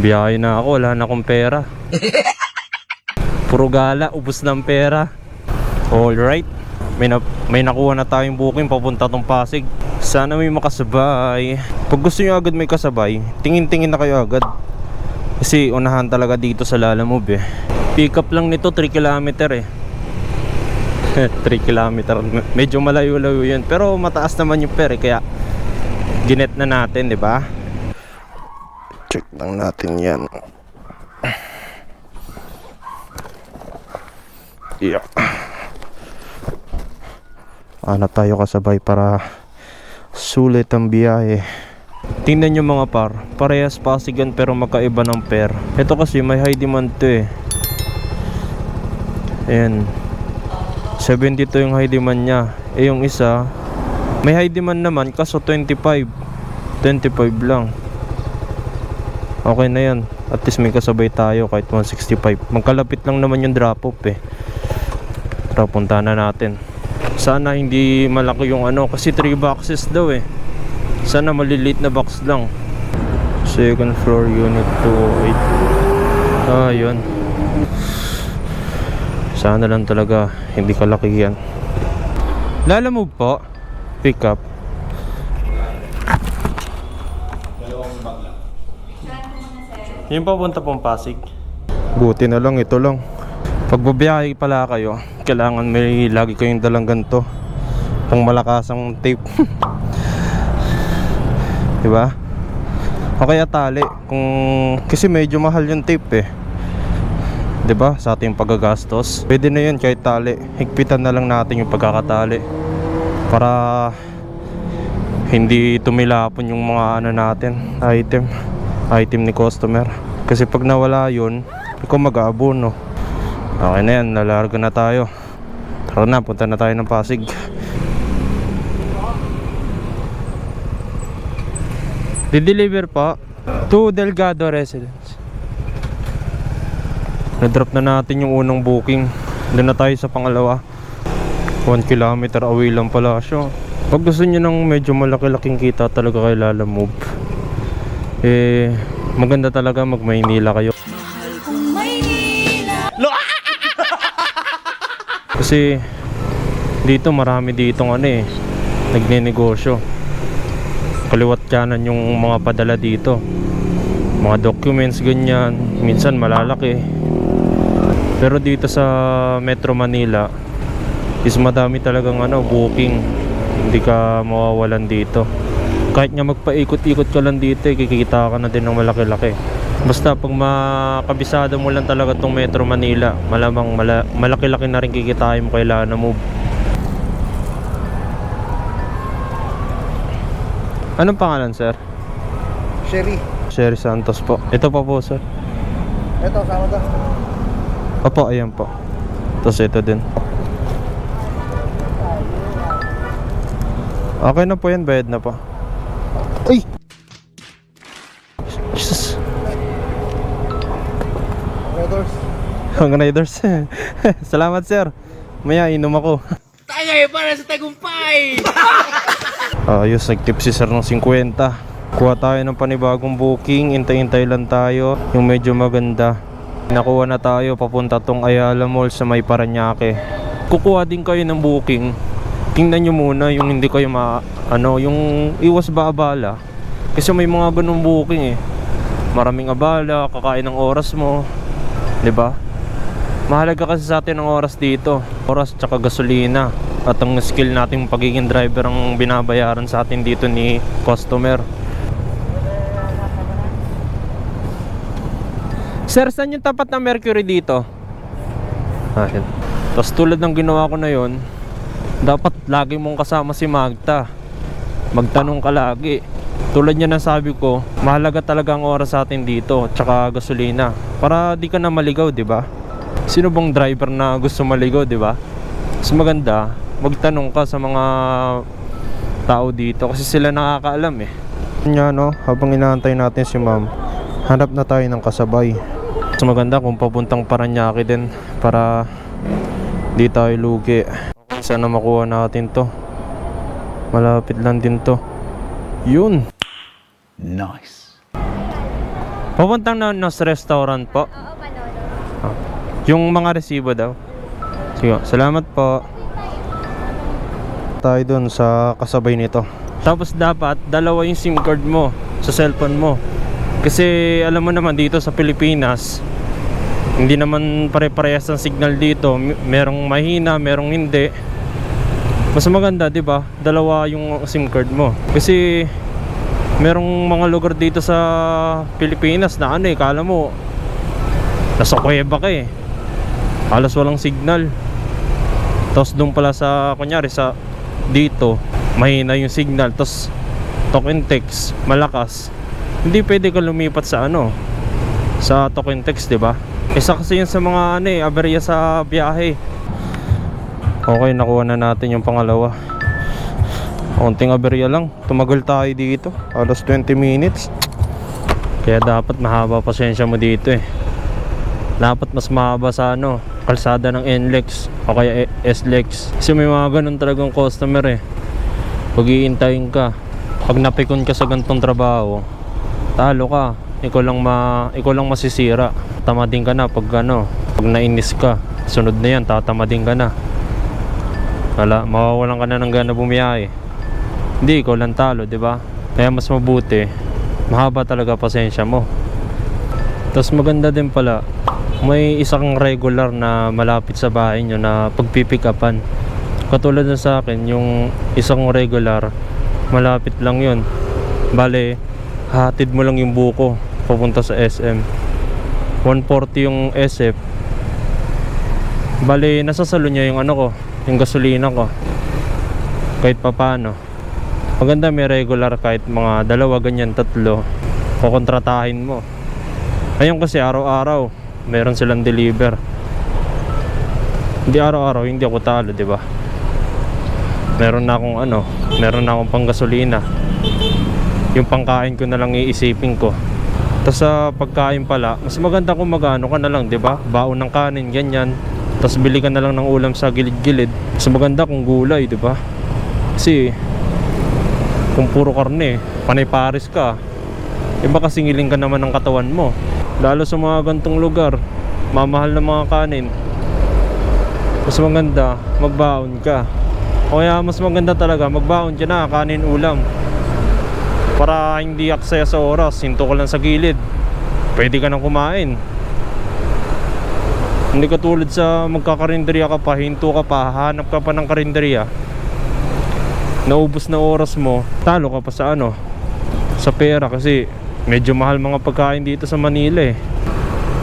Biyahe na ako, wala na akong pera. Puro gala, ubos ng pera. Alright. May, na, may nakuha na tayong booking papunta tong Pasig. Sana may makasabay. Pag gusto nyo agad may kasabay, tingin-tingin na kayo agad. Kasi unahan talaga dito sa Lalamove eh. Pick up lang nito 3 kilometer eh. 3 kilometer. Medyo malayo-layo yun. Pero mataas naman yung per eh. Kaya ginet na natin, di ba? Check lang natin yan. Yeah. Ano tayo kasabay para sulit ang biyahe. Tingnan nyo mga par, parehas pasigan pero magkaiba ng pair. Ito kasi may high demand to eh. Ayan. 72 yung high demand niya. Eh yung isa, may high demand naman kaso 25. 25 lang. Okay na yan. At least may kasabay tayo kahit 165. Magkalapit lang naman yung drop off eh. Tara, punta na natin. Sana hindi malaki yung ano kasi 3 boxes daw eh. Sana maliliit na box lang. Second floor unit 208. Ah, yun. Sana lang talaga hindi kalaki yan. Lalamove po. Pick up. Yung papunta pong Pasig. Buti na lang, ito lang. Pag babiyahe pala kayo, kailangan may lagi kayong dalang ganito. Pang malakasang tape. diba? O kaya tali. Kung, kasi medyo mahal yung tape eh. 'Di ba? Sa ating paggagastos. Pwede na 'yun kahit tali. Higpitan na lang natin yung pagkakatali para hindi tumilapon yung mga ano natin, item, item ni customer. Kasi pag nawala 'yun, ikaw mag-aabono. Okay na 'yan, nalargo na tayo. Tara na, punta na tayo ng Pasig. Di-deliver pa to Delgado Residence. Na-drop na natin yung unang booking. Doon na tayo sa pangalawa. 1 kilometer away lang pala siya. Pag gusto nyo ng medyo malaki-laking kita talaga kay Lala Move. Eh, maganda talaga mag Maynila kayo. Kasi dito marami ditong ano eh, nagnenegosyo. Kaliwat kanan yung mga padala dito. Mga documents ganyan, minsan malalaki. Pero dito sa Metro Manila is madami talagang ano, booking. Hindi ka mawawalan dito. Kahit nga magpaikot-ikot ka lang dito, eh, kikita ka na din ng malaki-laki. Basta pag makabisado mo lang talaga tong Metro Manila, malamang mala- malaki-laki na rin kikitain mo kailangan na move. Anong pangalan, sir? Sherry. Sherry Santos po. Ito pa po, sir. Ito, sama to. Opo, ayan po. Tapos ito din. Okay na po yan, bayad na po. Ay! Jesus. Brothers. Hanggang riders. Salamat, sir. Maya, inom ako. Tayo para sa tagumpay! Ayos, nagtip si sir ng 50. Kuha tayo ng panibagong booking. Intay-intay lang tayo. Yung medyo maganda. Nakuha na tayo papunta tong Ayala Mall sa may Paranaque. Kukuha din kayo ng booking. Tingnan nyo muna yung hindi kayo ma... Ano, yung iwas ba abala. Kasi may mga ganung booking eh. Maraming abala, kakain ng oras mo. 'Di ba? Mahalaga kasi sa atin ang oras dito. Oras tsaka gasolina. At ang skill nating pagiging driver ang binabayaran sa atin dito ni customer. Sir, saan yung tapat na Mercury dito? Ah. Tapos tulad ng ginawa ko na yon, dapat lagi mong kasama si Magta. Magtanong ka lagi. Tulad niya ng sabi ko, mahalaga talaga ang oras sa atin dito, tsaka gasolina. Para di ka na maligaw, di ba? Sino bang driver na gusto maligaw, di ba? Mas maganda, magtanong ka sa mga tao dito kasi sila nakakaalam eh. Nga no, habang inaantay natin si ma'am, hanap na tayo ng kasabay. Mas maganda kung papuntang Paranaque din para di tayo lugi. Sana makuha natin to. Malapit lang din to. Yun. Nice. Papuntang na Nos Restaurant po. Oo, Manolo. Yung mga resibo daw. Sige, salamat po. Tayo dun sa kasabay nito. Tapos dapat dalawa yung SIM card mo sa cellphone mo. Kasi alam mo naman dito sa Pilipinas, hindi naman pare-parehas ang signal dito. Merong mahina, merong hindi. Mas maganda, 'di ba? Dalawa yung SIM card mo. Kasi merong mga lugar dito sa Pilipinas na ano eh, kala mo nasa kuweba ka eh. Halos walang signal. Tapos doon pala sa, kunyari sa dito, mahina yung signal. Tapos talk and text, malakas. Hindi pwede ka lumipat sa ano, sa talk and text, di ba? Isa kasi yun sa mga ano eh, aberya sa biyahe. Okay, nakuha na natin yung pangalawa. Konting aberya lang. Tumagal tayo dito. Alas 20 minutes. Kaya dapat mahaba pasensya mo dito eh. Dapat mas mahaba sa ano, kalsada ng NLEX o kaya E- SLEX. Kasi may mga ganun talagang customer eh. Pag iintayin ka, pag napikon ka sa gantong trabaho, talo ka. Ikaw lang ma ikaw lang masisira. Tamadin ka na pag ano, pag nainis ka. Sunod na 'yan, tatamadin ka na. Wala, mawawalan ka na ng gana bumiyahe. Hindi, ikaw lang talo, di ba? Kaya mas mabuti, mahaba talaga pasensya mo. Tapos maganda din pala, may isang regular na malapit sa bahay nyo na pagpipick upan. Katulad na sa akin, yung isang regular, malapit lang yun. Bale, hatid mo lang yung buko papunta sa SM. 140 yung SF. Bale, nasasalo niya yung ano ko, yung gasolina ko. Kahit papano. Maganda may regular kahit mga dalawa ganyan, tatlo. Kukontratahin mo. Ayun kasi araw-araw meron silang deliver. Hindi araw-araw, hindi ako talo, 'di ba? Meron na akong ano, meron na akong panggasolina. Yung pangkain ko na lang iisipin ko. Tapos sa pagkain pala, mas maganda kung magano ka na lang, 'di ba? Baon ng kanin, ganyan. Tapos bili ka na lang ng ulam sa gilid-gilid. Mas maganda kung gulay, 'di ba? Kasi kung puro karne, panay pares ka. Iba kasi ngiling ka naman ng katawan mo. Lalo sa mga gantong lugar, mamahal na mga kanin. Mas maganda, magbaon ka. O kaya mas maganda talaga, magbaon ka na, kanin ulam. Para hindi aksaya sa oras, hinto ka lang sa gilid. Pwede ka nang kumain. Hindi ka tulad sa magkakarinderya ka pa, hinto ka pa, hanap ka pa ng karinderya. Naubos na oras mo, talo ka pa sa ano, sa pera kasi medyo mahal mga pagkain dito sa Manila eh.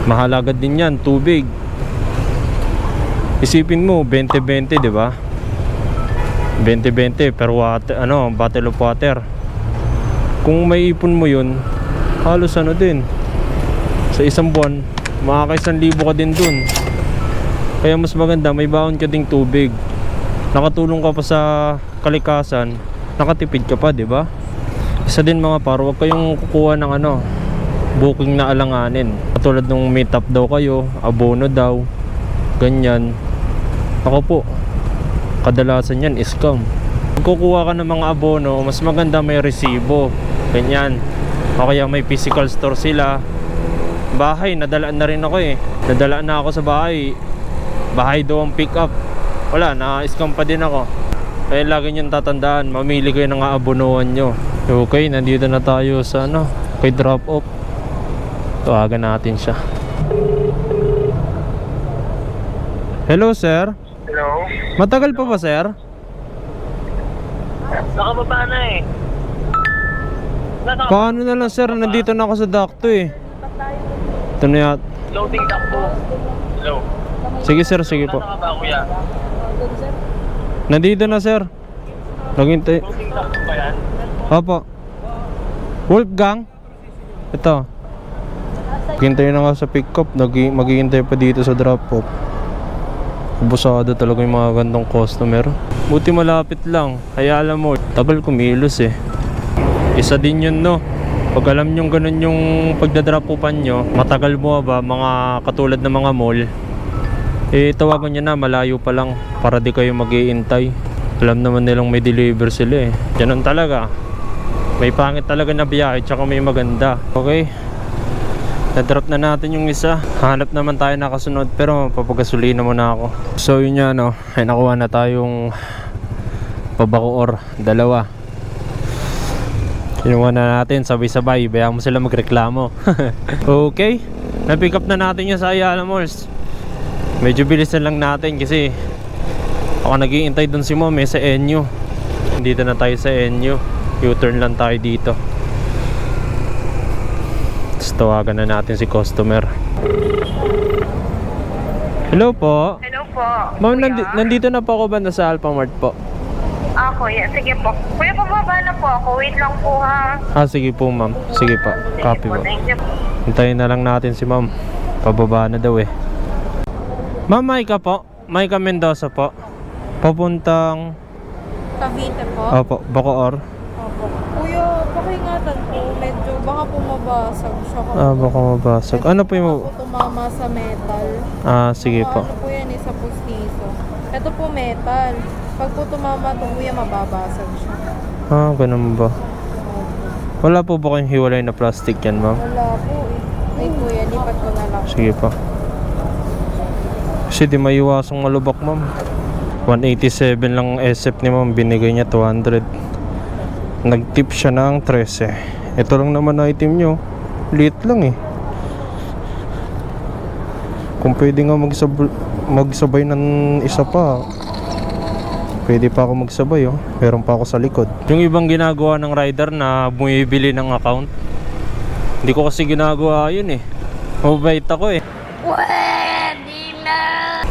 Mahal agad din yan, tubig. Isipin mo, 20-20, di ba? 20-20 per water, ano, bottle of water. Kung may ipon mo yun, halos ano din. Sa isang buwan, makakaisang libo ka din dun. Kaya mas maganda, may baon ka ding tubig. Nakatulong ka pa sa kalikasan, nakatipid ka pa, di ba? Isa din mga paro, huwag kayong kukuha ng ano, booking na alanganin. Katulad nung meet up daw kayo, abono daw, ganyan. Ako po, kadalasan yan scam. Kung kukuha ka ng mga abono, mas maganda may resibo. Ganyan. O kaya may physical store sila. Bahay, nadalaan na rin ako eh. Nadalaan na ako sa bahay. Bahay daw ang pick up. Wala, na-scam pa din ako. Kaya lagi niyong tatandaan, mamili kayo ng aabonohan nyo. Okay, nandito na tayo sa ano, kay drop off. Tawagan natin siya. Hello, sir. Hello? Matagal pa ba, sir? Nakababa na eh. Paano na lang, sir? Nandito na ako sa dakto eh. Ito na yat. loading dock po. Hello? Sige, sir. Sige po. Ba kuya? Nandito na, sir. Naghintay. Opo. Wolfgang? Ito. Hintay na nga sa pick-up. Nag- maghihintay pa dito sa drop-off. Busado talaga yung mga gandong customer. Buti malapit lang. Kaya alam mo, tagal kumilos eh. Isa din yun no. Pag alam nyo ganun yung pagdadrop-offan nyo, matagal mo ba mga katulad ng mga mall, eh tawagan nyo na malayo pa lang para di kayo mag-iintay. Alam naman nilang may deliver sila eh. Ganun talaga. May pangit talaga na biyahe tsaka may maganda. Okay? Na-drop na natin yung isa. Hanap naman tayo nakasunod pero papagasolina muna ako. So yun yan no. Ay nakuha na tayong pabacoor. Dalawa. Kinuha na natin sabay-sabay. Bayaan mo sila magreklamo. okay. Na-pick up na natin yung sa Ayala Malls. Medyo bilisan lang natin kasi ako naghihintay dun si mom eh sa NU. Dito na tayo sa NU. U-turn lang tayo dito. Tapos tawagan na natin si customer. Hello po. Hello po. Ma'am, nandi- nandito na po ako banda sa Alphamart po. Ah, kuya. Sige po. Kuya, pababa na po ako. Wait lang po ha. Ah, sige po ma'am. Sige po. Sige Copy po. Thank you. Hintayin na lang natin si ma'am. Pababa na daw eh. Ma'am, Maika po. Maika Mendoza po. Papuntang... Cavite po. Opo, Bacoor. Opo. Kuya, pakingatan po. Medyo baka po mabasag siya. Ah, baka mabasag. Ano po yung... Baka po tumama sa metal. Ah, sige Baka po. Ano po yan, isa postizo. Ito po metal. Pag po tumama ito kuya, mababasag siya. Ah, ganun ba? Wala po ba kayong hiwalay na plastic yan, ma'am? Wala po eh. Ay kuya, lipat ko na lang. Sige pa. Kasi di maiwasang malubak, ma'am. 187 lang ang SF ni ma'am, binigay niya 200. Nag-tip siya ng 13. Ito lang naman na item nyo. Liit lang eh. Kung pwede nga magsab- magsabay ng isa pa, pwede pa ako magsabay oh. Meron pa ako sa likod. Yung ibang ginagawa ng rider na bumibili ng account, hindi ko kasi ginagawa yun eh. Mabait ako eh.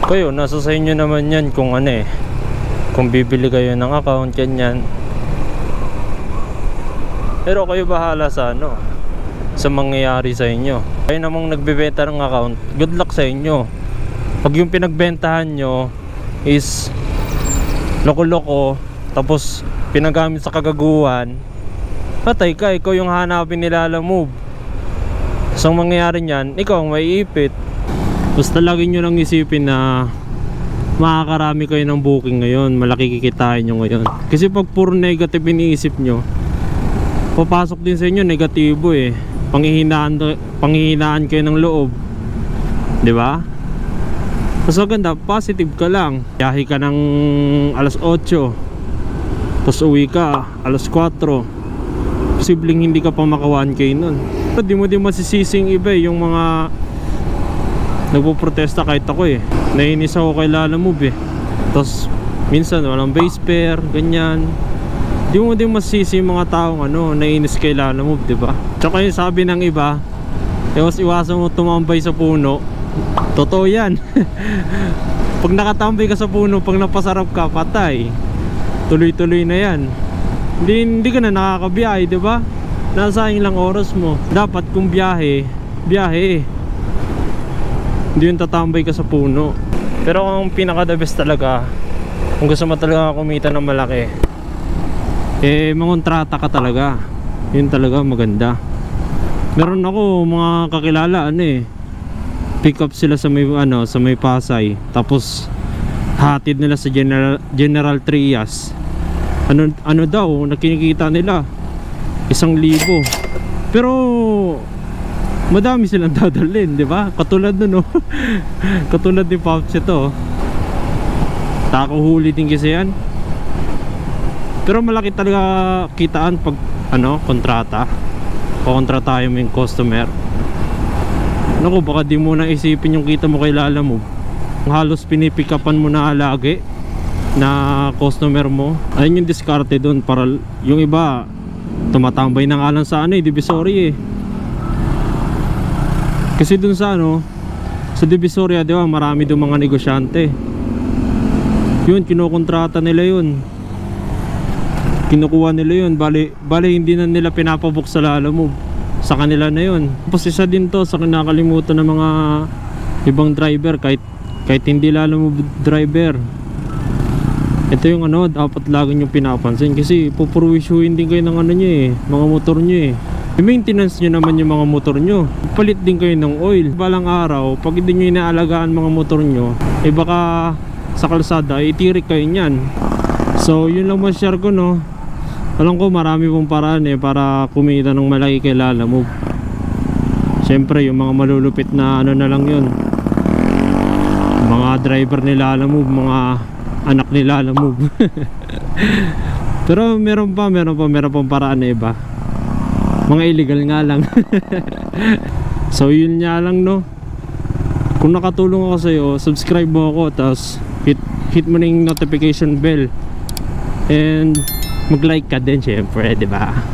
Kayo, nasa sa inyo naman yan kung ano eh. Kung bibili kayo ng account, ganyan. Pero kayo bahala sa ano. Sa mangyayari sa inyo. Kayo namang nagbebenta ng account, good luck sa inyo. Pag yung pinagbentahan nyo is loko-loko, tapos pinagamit sa kagaguhan, patay ka, ikaw yung hanapin nila move. So ang mangyayari niyan, ikaw ang maiipit. Basta lagi nyo lang isipin na makakarami kayo ng booking ngayon, malaki kikitain nyo ngayon. Kasi pag puro negative iniisip nyo, papasok din sa inyo negatibo eh. Panghihinaan, panghihinaan kayo ng loob. 'Di ba? Mas maganda, positive ka lang. Biyahe ka ng alas 8. Tapos uwi ka, alas 4. Posibleng hindi ka pa maka 1K nun. Di mo din masisising iba eh, yung mga nagpo-protesta kahit ako eh. Nainis ako kay Lala Move eh. Tapos minsan walang base fare, ganyan. Di mo din masisi yung mga taong ano, nainis kay Lala Move, di ba? Tsaka yung sabi ng iba, iwas iwasan mo tumambay sa puno. Totoo yan. pag nakatambay ka sa puno, pag napasarap ka, patay. Tuloy-tuloy na yan. Hindi, hindi ka na nakakabiyahe, di ba? Nasayang lang oras mo. Dapat kung biyahe, biyahe. Hindi yung tatambay ka sa puno. Pero ang pinaka the best talaga, kung gusto mo talaga kumita ng malaki, eh mangontrata ka talaga. Yun talaga maganda. Meron ako mga kakilala ano eh. Pick up sila sa may ano, sa may Pasay. Tapos hatid nila sa General General Trias. Ano ano daw nakinikita nila? Isang libo. Pero madami silang dadalhin, di ba? Katulad nun, no? Katulad ni Pops ito. oh. Tako huli din kasi yan. Pero malaki talaga kitaan pag ano, kontrata. Kontratahin mo yung customer. Naku, baka di mo na isipin yung kita mo kay Lala mo. Halos pinipikapan mo na lagi na customer mo. Ayun yung diskarte doon para yung iba tumatambay na nga lang sa ano eh, Divisory eh. Kasi dun sa ano, sa Divisoria, di ba, marami doon mga negosyante. Yun, kinukontrata nila yun. Kinukuha nila yun. Bali, bali hindi na nila pinapabuk sa Lalamove. Sa kanila na yun. Tapos isa din to sa kinakalimutan ng mga ibang driver kahit kahit hindi Lalamove driver. Ito yung ano, dapat lagi nyo pinapansin kasi pupurwisyoin din kayo ng ano nyo eh, mga motor nyo eh. I-maintenance nyo naman yung mga motor nyo. Palit din kayo ng oil. Balang araw, pag hindi nyo inaalagaan mga motor nyo, eh baka sa kalsada, itirik kayo nyan. So, yun lang ma-share ko no. Alam ko marami pong paraan eh para kumita ng malaki kay Lala Move. Siyempre, yung mga malulupit na ano na lang yun. Mga driver nila alam move, mga anak nila alam move. Pero meron pa, meron pa, meron pang paraan na iba. Mga illegal nga lang. so yun nga lang no. Kung nakatulong ako sa iyo, subscribe mo ako tapos hit hit mo na yung notification bell. And mag-like ka din syempre, ba?